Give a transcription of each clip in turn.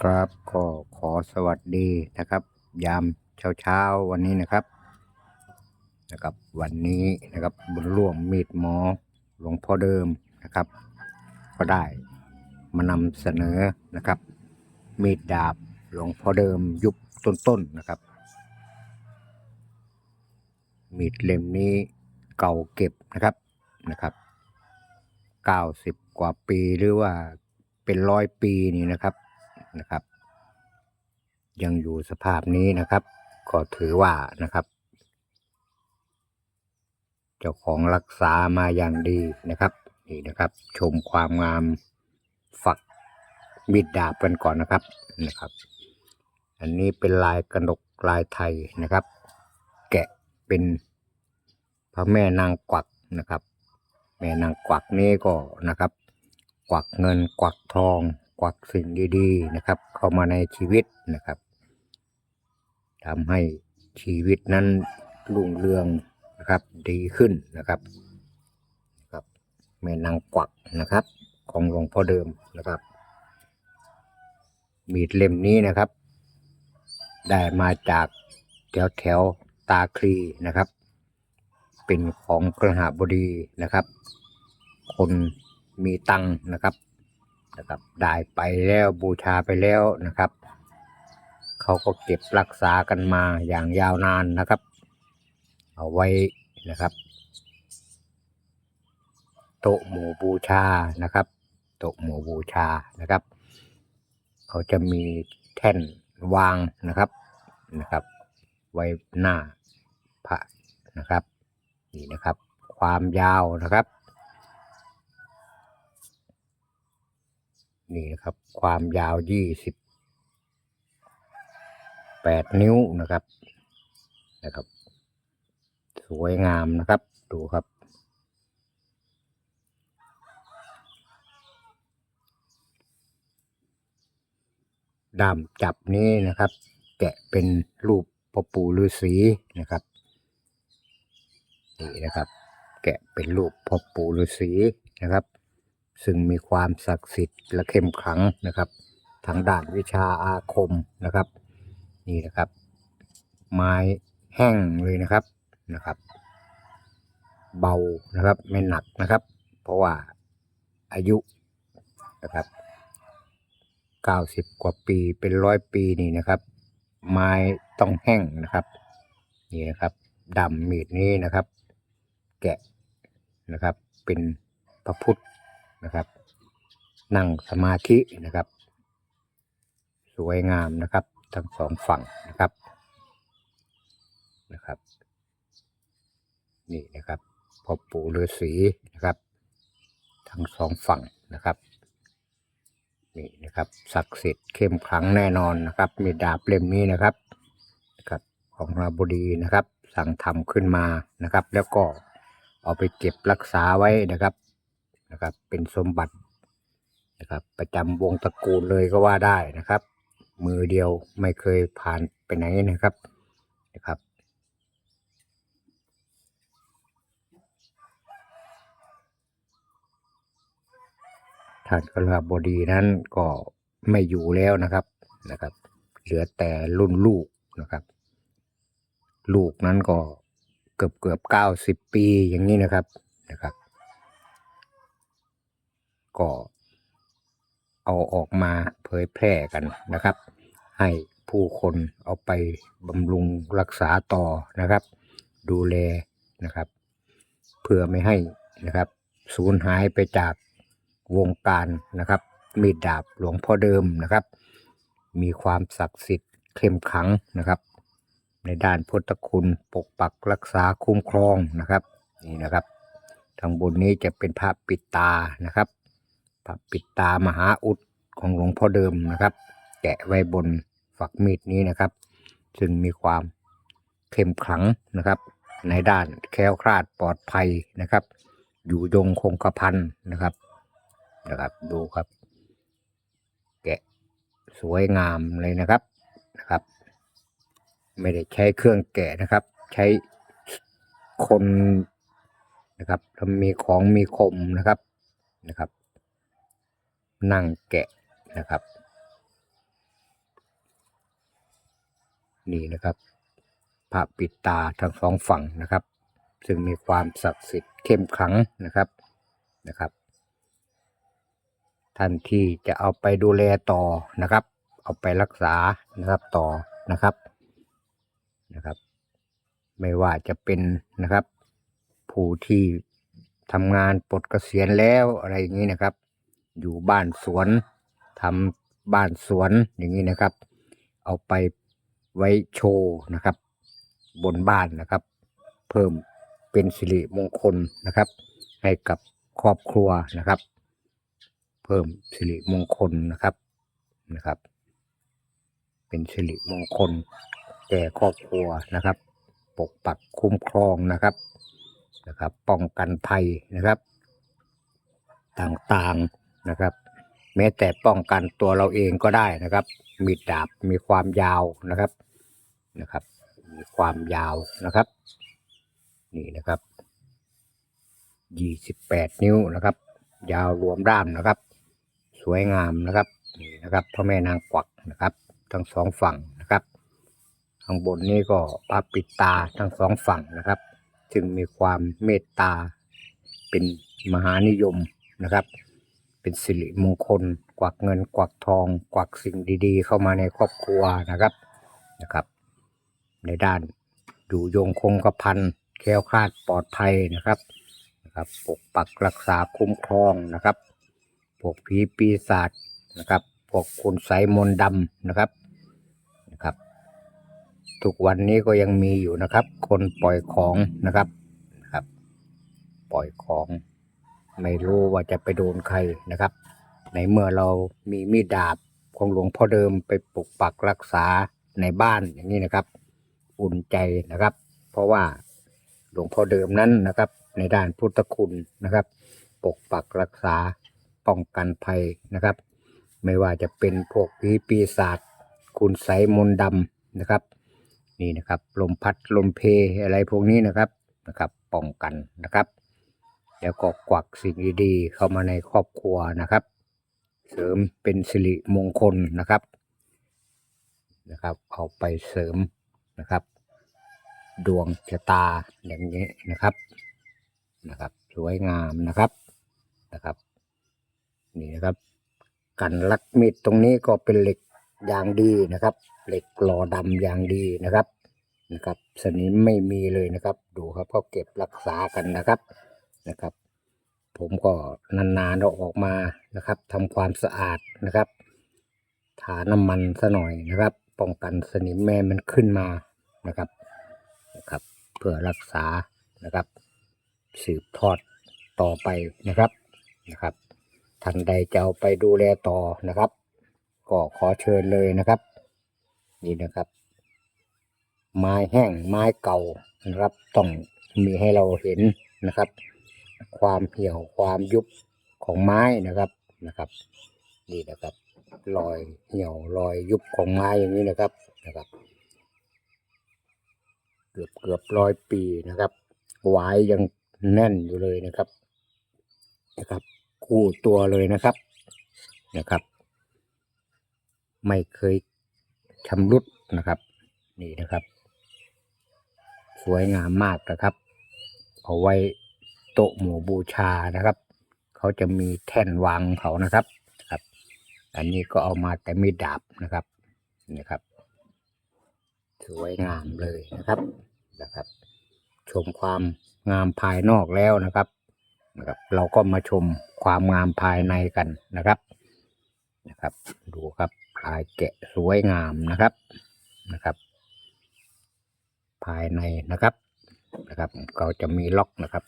ครับก็ขอสวัสดีนะครับ ยามเช้าเช้าวันนี้นะครับนะครับ วันนี้นะครับบุญร่วมมีดหมอหลวงพ่อเดิมนะครับ ก็ได้มานำเสนอนะครับ มีดดาบหลวงพ่อเดิมยุคต้นๆนะครับ มีดเล่มนี้เก่าเก็บนะครับนะครับเก้าสิบกว่าปีหรือว่าเป็นร้อยปีนี่นะครับ นะครับ ยังอยู่สภาพนี้นะครับ ก็ถือว่านะครับ เจ้าของรักษามาอย่างดีนะครับ นี่นะครับ ชมความงามฝักมีดดาบกันก่อนนะครับนะครับ อันนี้เป็นลายกระหนกลายไทยนะครับ แกะเป็นพระแม่นางกวักนะครับ แม่นางกวักนี้ก็นะครับ กวักเงินกวักทอง กวักสิ่งดีๆนะครับ เข้ามาในชีวิตนะครับทำให้ชีวิตนั้นรุ่งเรืองนะครับดีขึ้นนะครับครับแม่นางกวักนะครับ ของหลวงพ่อเดิมนะครับ มีดเล่มนี้นะครับ ได้มาจากแถวแถวๆตาคลีนะครับ เป็นของกระหาบดีนะครับ คนมีตังค์นะครับ นะครับได้ไปแล้วบูชาไปแล้วนะครับ เขาก็เก็บรักษากันมาอย่างยาวนานนะครับ เอาไว้นะครับ โต๊ะหมู่บูชานะครับ โต๊ะหมู่บูชานะครับ เขาจะมีแท่นวางนะครับนะครับ ไว้หน้าพระนะครับ นี่นะครับ ความยาวนะครับ นี่นะครับ ความยาวยี่สิบแปดนิ้วนะครับนะครับ สวยงามนะครับ ดูครับด้ามจับนี้นะครับ แกะเป็นรูปพ่อปู่ฤาษีนะครับนี่นะครับ แกะเป็นรูปพ่อปู่ฤาษีนะครับ ซึ่งมีความศักดิ์สิทธิ์และเข้มขลังนะครับ ทางด้านวิชาอาคมนะครับ นี่นะครับ ไม้แห้งเลยนะครับนะครับ เบานะครับไม่หนักนะครับ เพราะว่าอายุนะครับเก้าสิบกว่าปีเป็นร้อยปีนี่นะครับ ไม้ต้องแห้งนะครับนี่นะครับดำมีดนี้นะครับ แกะนะครับ เป็นพระพุทธ นะครับ นั่งสมาธินะครับ สวยงามนะครับ ทั้งสองฝั่งนะครับนะครับ นี่นะครับพ่อปู่ฤาษีนะครับ ทั้งสองฝั่งนะครับนี่นะครับศักดิ์สิทธิ์เข้มขลังแน่นอนนะครับ มีดาบเล่มนี้นะครับนะครับ ของราบุดีนะครับ สั่งทำขึ้นมานะครับ แล้วก็เอาไปเก็บรักษาไว้นะครับ นะครับ เป็นสมบัตินะครับ ประจำวงตระกูลเลยก็ว่าได้นะครับ มือเดียวไม่เคยผ่านไปไหนนะครับนะครับ ท่านกระบดีนั้นก็ไม่อยู่แล้วนะครับนะครับ เหลือแต่รุ่นลูกนะครับ ลูกนั้นก็เกือบเกือบเก้าสิบปีอย่างนี้นะครับนะครับ ก็เอาออกมาเผยแพร่กันนะครับ ให้ผู้คนเอาไปบำรุงรักษาต่อนะครับ ดูแลนะครับ เพื่อไม่ให้นะครับสูญหายไปจากวงการนะครับ มีดดาบหลวงพ่อเดิมนะครับ มีความศักดิ์สิทธิ์เข้มขังนะครับ ในด้านพุทธคุณปกปักรักษาคุ้มครองนะครับนี่นะครับทางบนนี้จะเป็นพระปิดตานะครับ พระปิดตามหาอุดของหลวงพ่อเดิมนะครับ แกะไว้บนฝักมีดนี้นะครับ ซึ่งมีความเข้มขลังนะครับ ในด้านแคล้วคลาดปลอดภัยนะครับ อยู่ยงคงกระพันนะครับนะครับดูครับ แกะสวยงามเลยนะครับนะครับ ไม่ได้ใช้เครื่องแกะนะครับ ใช้คนนะครับทำมีของมีคมนะครับนะครับ นั่งแกะนะครับ นี่นะครับพระปิดตาทั้งสองฝั่งนะครับ ซึ่งมีความศักดิ์สิทธิ์เข้มขลังนะครับนะครับ ท่านที่จะเอาไปดูแลต่อนะครับ เอาไปรักษานะครับต่อนะครับนะครับ ไม่ว่าจะเป็นนะครับ ผู้ที่ทำงานปลดเกษียณแล้วอะไรอย่างนี้นะครับ อยู่บ้านสวนทำบ้านสวนอย่างนี้นะครับ เอาไปไว้โชว์นะครับ บนบ้านนะครับ เพิ่มเป็นสิริมงคลนะครับ ให้กับครอบครัวนะครับ เพิ่มสิริมงคลนะครับนะครับ เป็นสิริมงคลแก่ครอบครัวนะครับ ปกปักคุ้มครองนะครับนะครับ ป้องกันภัยนะครับ ต่างๆ นะครับ แม้แต่ป้องกันตัวเราเองก็ได้นะครับ มีดดาบมีความยาวนะครับนะครับ มีความยาวนะครับ นี่นะครับยี่สิบแปดนิ้วนะครับ ยาวรวมด้ามนะครับ สวยงามนะครับนี่นะครับพ่อแม่นางกวักนะครับ ทั้งสองฝั่งนะครับข้างบนนี้ก็ปาปิดตาทั้งสองฝั่งนะครับ จึงมีความเมตตาเป็นมหานิยมนะครับ เป็นสิริมงคล กวักเงิน กวักทอง กวักสิ่งดีๆ เข้ามาในครอบครัวนะครับนะครับ ในด้านอยู่ยงคงกระพันแคล้วคลาดปลอดภัยนะครับนะครับปกปักรักษาคุ้มครองนะครับพวกผีปีศาจนะครับพวกคุณไสยมนดำนะครับนะครับ ทุกวันนี้ก็ยังมีอยู่นะครับ คนปล่อยของนะครับนะครับ ปล่อยของ ไม่รู้ว่าจะไปโดนใครนะครับ ในเมื่อเรามีมีดดาบของหลวงพ่อเดิมไปปกปักรักษาในบ้านอย่างนี้นะครับ อุ่นใจนะครับ เพราะว่าหลวงพ่อเดิมนั้นนะครับ ในด้านพุทธคุณนะครับ ปกปักรักษาป้องกันภัยนะครับ ไม่ว่าจะเป็นพวกผีปีศาจคุณไสยมนต์ดำนะครับ นี่นะครับ ลมพัดลมเพอะไรพวกนี้นะครับนะครับ ป้องกันนะครับ แล้วก็กวักสิ่งดีๆเข้ามาในครอบครัวนะครับ เสริมเป็นสิริมงคลนะครับนะครับ เอาไปเสริมนะครับ ดวงชะตาอย่างนี้นะครับนะครับ สวยงามนะครับนะครับ นี่นะครับกันลักมีดตรงนี้ก็เป็นเหล็กอย่างดีนะครับ เหล็กหล่อดำอย่างดีนะครับนะครับ สนิมไม่มีเลยนะครับ ดูครับเขาเก็บรักษากันนะครับ นะครับ ผมก็นานๆเราออกมานะครับทำความสะอาดนะครับ ทาน้ำมันซะหน่อยนะครับ ป้องกันสนิมแม่มันขึ้นมานะครับนะครับ เพื่อรักษานะครับ สืบทอดต่อไปนะครับนะครับท่านใดจะเอาไปดูแลต่อนะครับ ก็ขอเชิญเลยนะครับ นี่นะครับ ไม้แห้งไม้เก่านะครับต้องมีให้เราเห็นนะครับ ความเหี่ยวความยุบของไม้นะครับนะครับ นี่นะครับรอยเหี่ยวรอยยุบของไม้อย่างนี้นะครับนะครับ เกือบเกือบร้อยปีนะครับหวายยังแน่นอยู่เลยนะครับนะครับ คู่ตัวเลยนะครับนะครับ ไม่เคยชำรุดนะครับ นี่นะครับ สวยงามมากนะครับ เอาไว้ โต๊ะหมู่บูชานะครับ เขาจะมีแท่นวางเขานะครับครับ อันนี้ก็เอามาแต่มีดาบนะครับนี่ครับ สวยงามเลยนะครับนะครับ ชมความงามภายนอกแล้วนะครับนะครับ เราก็มาชมความงามภายในกันนะครับนะครับ ดูครับลายแกะสวยงามนะครับนะครับ ภายในนะครับนะครับ ก็จะมีล็อกนะครับ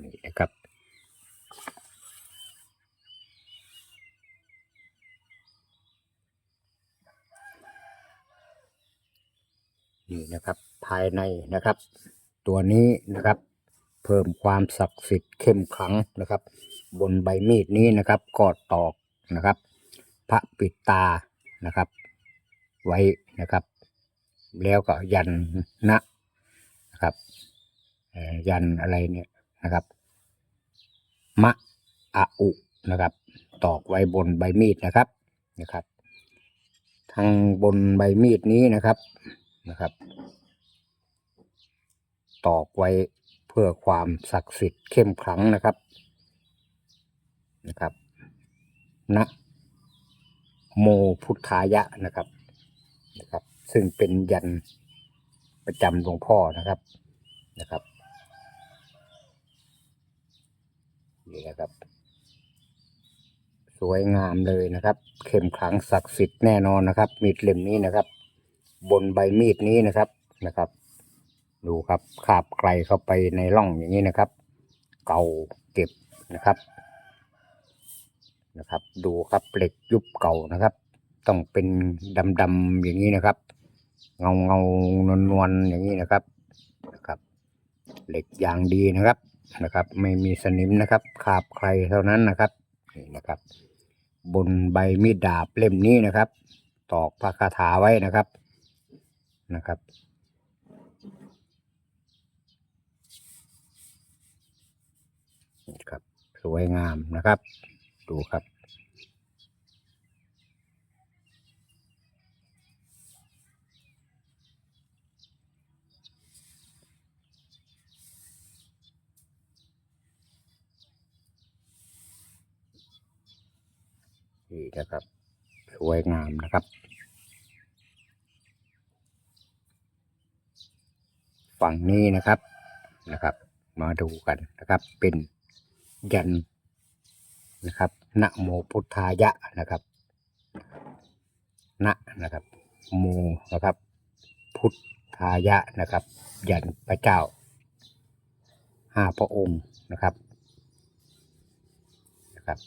นี่นะครับนี่นะครับภายในนะครับ ตัวนี้นะครับ เพิ่มความศักดิ์สิทธิ์เข้มขลังนะครับ บนใบมีดนี้นะครับก็ตอกนะครับ พระปิดตานะครับ ไว้นะครับ แล้วก็ยันนะนะครับยันอะไรเนี่ย นะครับมะอะอุนะครับ ตอกไว้บนใบมีดนะครับนะครับ ทางบนใบมีดนี้นะครับนะครับ ตอกไว้เพื่อความศักดิ์สิทธิ์เข้มขลังนะครับนะครับนะโมพุทธายะนะครับนะครับ ซึ่งเป็นยันประจำหลวงพ่อนะครับนะครับ นี่นะครับ สวยงามเลยนะครับ เข้มขลังศักดิ์สิทธิ์แน่นอนนะครับ มีดเล่มนี้นะครับ บนใบมีดนี้นะครับนะครับ ดูครับขาบไกลเข้าไปในร่องอย่างนี้นะครับ เก่าเก็บนะครับนะครับ ดูครับเหล็กยุบเก่านะครับ ต้องเป็นดำๆอย่างนี้นะครับ เงาเงาวนวลๆอย่างนี้นะครับนะครับ เหล็กอย่างดีนะครับ นะครับ ไม่มีสนิมนะครับขาบใครเท่านั้นนะครับนี่นะครับ บนใบมีดดาบเล่มนี้นะครับ ตอกพระคาถาไว้นะครับนะครับครับสวยงามนะครับ ดูครับ นี่นะครับ สวยงามนะครับ ฝั่งนี้นะครับนะครับ มาดูกันนะครับ เป็นยันนะครับนะโมพุทธายะนะครับนะนะครับโมนะครับ พุทธายะนะครับ ยันพระเจ้าห้าพระองค์นะครับนะครับ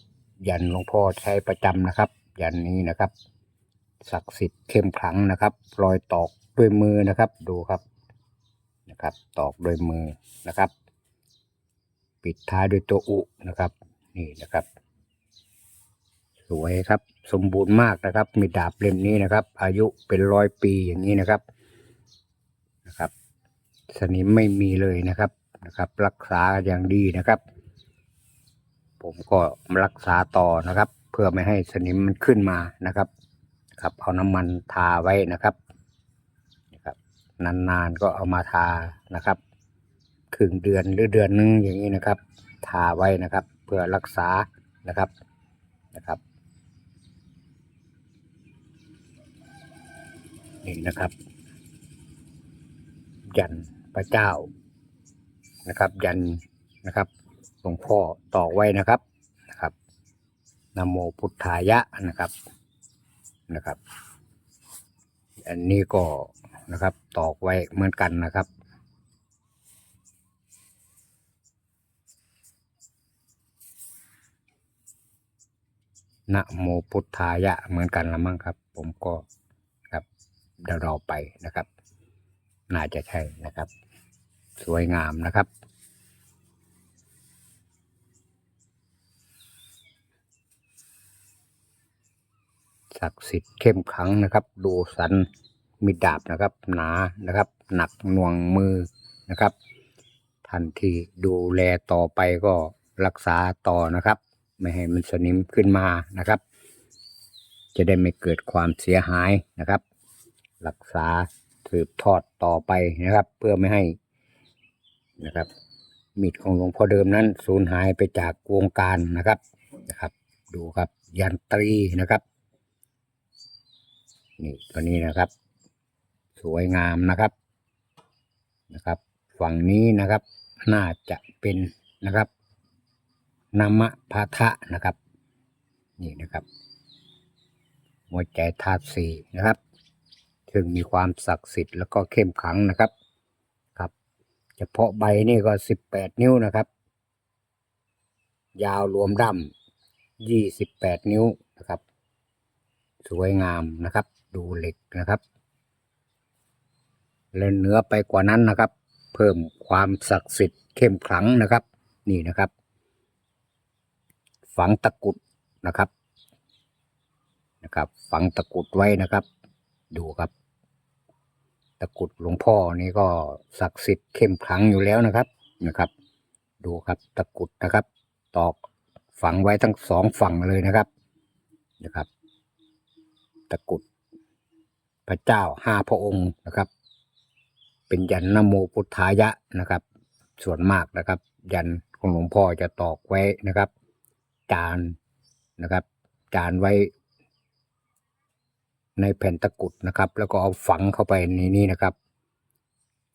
ยันหลวงพ่อใช้ประจำนะครับ ยันนี้นะครับ ศักดิ์สิทธิ์เข้มขลังนะครับรอยตอกด้วยมือนะครับ ดูครับนะครับ ตอกด้วยมือนะครับ ปิดท้ายด้วยตัวอุนะครับ นี่นะครับ สวยครับ สมบูรณ์มากนะครับ มีดาบเล่มนี้นะครับ อายุเป็นร้อยปีอย่างนี้นะครับนะครับ สนิมไม่มีเลยนะครับนะครับ รักษาอย่างดีนะครับ ผมก็รักษาต่อนะครับ เพื่อไม่ให้สนิมมันขึ้นมานะครับ ครับเอาน้ำมันทาไว้นะครับนะครับ นานๆก็เอามาทานะครับครึ่งเดือนหรือเดือนหนึงอย่างนี้นะครับ ทาไว้นะครับ เพื่อรักษานะครับนะครับนี่นะครับ ยันพระเจ้านะครับ ยันนะครับ ลวงพ่อตอกไว้นะครับนะครับนโมพุทธายะนะครับนะครับ อันนี้ก็นะครับตอกไว้เหมือนกันนะครับนะโมพุทธายะเหมือนกันละมั้งครับ ผมก็ครับเดี๋ยวเราไปนะครับ น่าจะใช่นะครับ สวยงามนะครับ ศักดิ์สิทธิ์เข้มขังนะครับ ดูสันมีดาบนะครับ หนานะครับ หนักหน่วงมือนะครับท่านที่ดูแลต่อไปก็รักษาต่อนะครับ ไม่ให้มันสนิมขึ้นมานะครับ จะได้ไม่เกิดความเสียหายนะครับ รักษาสืบทอดต่อไปนะครับ เพื่อไม่ให้นะครับมีดของหลวงพ่อเดิมนั้นสูญหายไปจากวงการนะครับนะครับ ดูครับยันตรีนะครับ นี่ตัวนี้นะครับ สวยงามนะครับนะครับ ฝั่งนี้นะครับ น่าจะเป็นนะครับนามะพาทะนะครับ นี่นะครับหัวใจธาตุสี่นะครับ ซึ่งมีความศักดิ์สิทธิ์แล้วก็เข้มขังนะครับ ครับ เฉพาะใบนี่ก็สิบแปดนิ้วนะครับ ยาวรวมดั้มยี่สิบแปดนิ้วนะครับ สวยงามนะครับ ดูเหล็กนะครับ และเนื้อไปกว่านั้นนะครับ เพิ่มความศักดิ์สิทธิ์เข้มขลังนะครับ นี่นะครับ ฝังตะกุดนะครับนะครับ ฝังตะกุดไว้นะครับ ดูครับ ตะกุดหลวงพ่อนี่ก็ศักดิ์สิทธิ์เข้มขลังอยู่แล้วนะครับนะครับ ดูครับตะกุดนะครับ ตอกฝังไว้ทั้งสองฝั่งเลยนะครับนะครับ ตะกรุดพระเจ้าห้าพระองค์นะครับ เป็นยันนะโมพุทธายะนะครับ ส่วนมากนะครับ ยันของหลวงพ่อจะตอกไว้นะครับ จานนะครับ จานไว้ ในแผ่นตะกรุดนะครับ แล้วก็เอาฝังเข้าไปในนี้นะครับ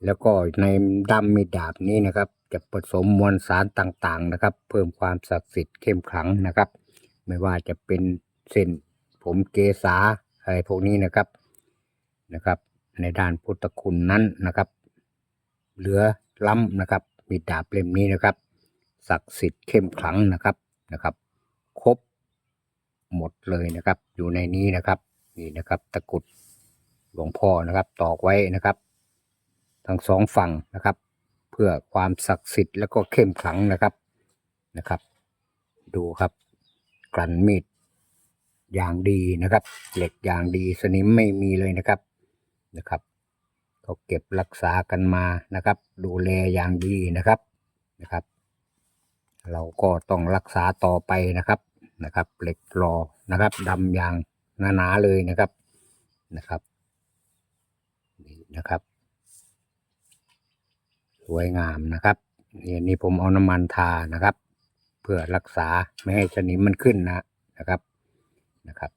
แล้วก็ในด้ามมีดดาบนี้นะครับ จะผสมมวลสารต่างๆนะครับ เพิ่มความศักดิ์สิทธิ์เข้มขลังนะครับ ไม่ว่าจะเป็นเส้น ผมเกษาอะไรพวกนี้นะครับนะครับ ในด้านพุทธคุณนั้นนะครับ เหลือล้ำนะครับ มีดาบเล่มนี้นะครับศักดิ์สิทธิ์เข้มขลังนะครับนะครับ ครบหมดเลยนะครับ อยู่ในนี้นะครับนี่นะครับตะกุดหลวงพ่อนะครับ ตอกไว้นะครับ ทั้งสองฝั่งนะครับ เพื่อความศักดิ์สิทธิ์แล้วก็เข้มขลังนะครับนะครับ ดูครับกลั่นมีด อย่างดีนะครับ เหล็กอย่างดีสนิมไม่มีเลยนะครับนะครับเขาเก็บรักษากันมานะครับ ดูแลอย่างดีนะครับนะครับ เราก็ต้องรักษาต่อไปนะครับนะครับ เหล็กรอนะครับดำอย่างหนาๆเลยนะครับนะครับนี่นะครับสวยงามนะครับนี่นนี้ผมเอาน้ำมันทานะครับ เพื่อรักษาไม่ให้สนิมมันขึ้นนะนะครับ นะครับ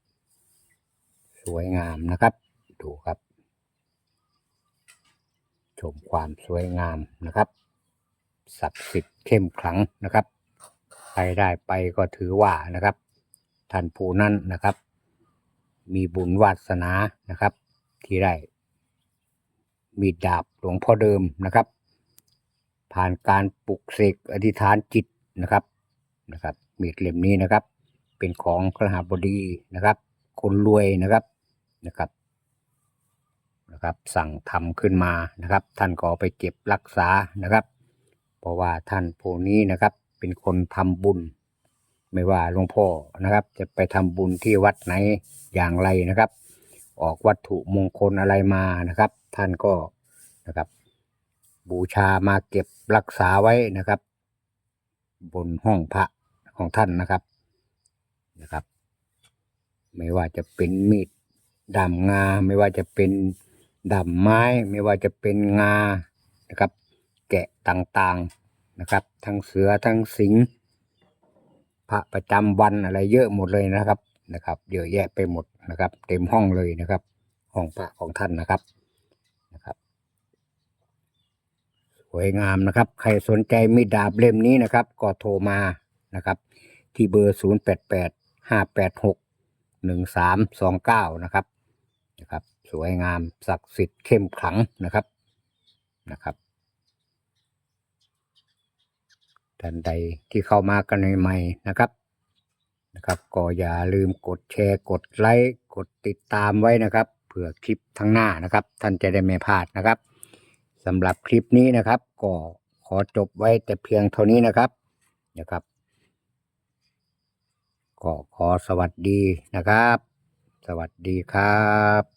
สวยงามนะครับ ดูครับ ชมความสวยงามนะครับ ศักดิ์สิทธิ์เข้มขลังนะครับใครได้ไปก็ถือว่านะครับท่านผู้นั้นนะครับ มีบุญวาสนานะครับ ที่ได้ มีดาบหลวงพ่อเดิมนะครับ ผ่านการปลุกเสกอธิษฐานจิตนะครับนะครับมีดเล่มนี้นะครับ เป็นของครหบดีนะครับ คนรวยนะครับนะครับนะครับ สั่งทำขึ้นมานะครับ ท่านก็เอไปเก็บรักษานะครับ เพราะว่าท่านผู้นี้นะครับ เป็นคนทำบุญ ไม่ว่าหลวงพ่อนะครับ จะไปทำบุญที่วัดไหนอย่างไรนะครับ ออกวัตถุมงคลอะไรมานะครับ ท่านก็นะครับ บูชามาเก็บรักษาไว้นะครับ บนห้องพระของท่านนะครับ นะครับ ไม่ว่าจะเป็นมีดดามงา ไม่ว่าจะเป็นดามไม้ ไม่ว่าจะเป็นงานะครับ แกะต่างๆนะครับ ทั้งเสือทั้งสิงพระประจำวันอะไรเยอะหมดเลยนะครับนะครับเยอะแยะไปหมดนะครับ เต็มห้องเลยนะครับ ห้องพระของท่านนะครับนะครับสวยงามนะครับ ใครสนใจมีดดาบเล่มนี้นะครับ ก็โทรมานะครับ ที่เบอร์ 0 8 8 5 8 6 1 3 2 9นะครับนะครับ สวยงามศักดิ์สิทธิ์เข้มขลังนะครับนะครับท่านใดที่เข้ามากันใหม่ๆนะครับนะครับ ก็อย่าลืมกดแชร์กดไลค์กดติดตามไว้นะครับเผื่อคลิปทั้างหน้านะครับ ท่านจะได้ไม่พลาดนะครับสำหรับคลิปนี้นะครับ ก็ขอจบไว้แต่เพียงเท่านี้นะครับนะครับ ก็ขอสวัสดีนะครับ สวัสดีครับ